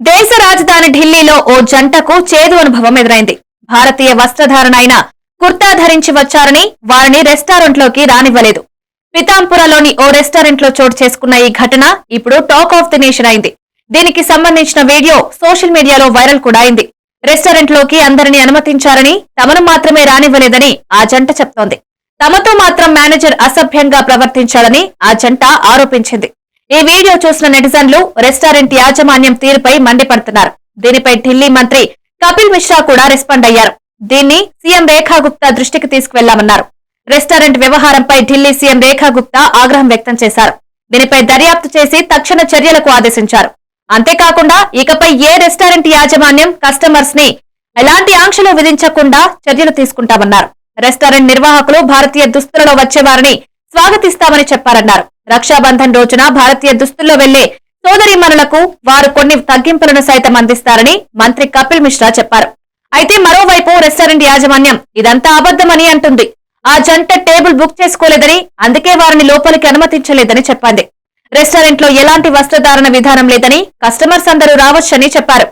దేశ రాజధాని ఢిల్లీలో ఓ జంటకు చేదు అనుభవం ఎదురైంది. భారతీయ వస్త్రధారణ అయిన కుర్తా ధరించి వచ్చారని వారిని రెస్టారెంట్లోకి రానివ్వలేదు. పితాంపురలోని ఓ రెస్టారెంట్లో చోటు చేసుకున్న ఈ ఘటన ఇప్పుడు టాక్ ఆఫ్ ది నేషన్ అయింది. దీనికి సంబంధించిన వీడియో సోషల్ మీడియాలో వైరల్ కూడా అయింది. రెస్టారెంట్లోకి అందరిని అందరినీ అనుమతించారని తమను మాత్రమే రానివ్వలేదని ఆ జంట చెప్తోంది. తమతో మాత్రం మేనేజర్ అసభ్యంగా ప్రవర్తించాడని ఆ జంట ఆరోపించింది. ఈ వీడియో చూసిన నెటిజన్లు రెస్టారెంట్ యాజమాన్యం తీరుపై మండిపడుతున్నారు. దీనిపై ఢిల్లీ మంత్రి కపిల్ మిశ్రా కూడా రెస్పాండ్ అయ్యారు. దీన్ని సీఎం రేఖా గుప్తా దృష్టికి తీసుకువెళ్ళామన్నారు. రెస్టారెంట్ వ్యవహారంపై ఢిల్లీ సీఎం రేఖా గుప్తా ఆగ్రహం వ్యక్తం చేశారు. దీనిపై దర్యాప్తు చేసి తక్షణ చర్యలకు ఆదేశించారు. అంతేకాకుండా ఇకపై ఏ రెస్టారెంట్ యాజమాన్యం కస్టమర్స్ని ఎలాంటి ఆంక్షలు విధించకుండా చర్యలు తీసుకుంటామన్నారు. రెస్టారెంట్ నిర్వాహకులు భారతీయ దుస్తులలో వచ్చేవారిని స్వాగతిస్తామని చెప్పారన్నారు. రక్షాబంధన్ రోజున భారతీయ దుస్తుల్లో వెళ్ళే సోదరీమణులకు వారు కొన్ని తగ్గింపులను సైతం అందిస్తారని మంత్రి కపిల్ మిశ్రా చెప్పారు. అయితే మరోవైపు రెస్టారెంట్ యాజమాన్యం ఇదంతా అబద్ధమని అంటుంది. ఆ జంట టేబుల్ బుక్ చేసుకోలేదని అందుకే వారిని లోపలికి అనుమతించలేదని చెప్పింది. రెస్టారెంట్లో ఎలాంటి వస్త్రధారణ విధానం లేదని కస్టమర్స్ అందరూ రావచ్చని చెప్పారు.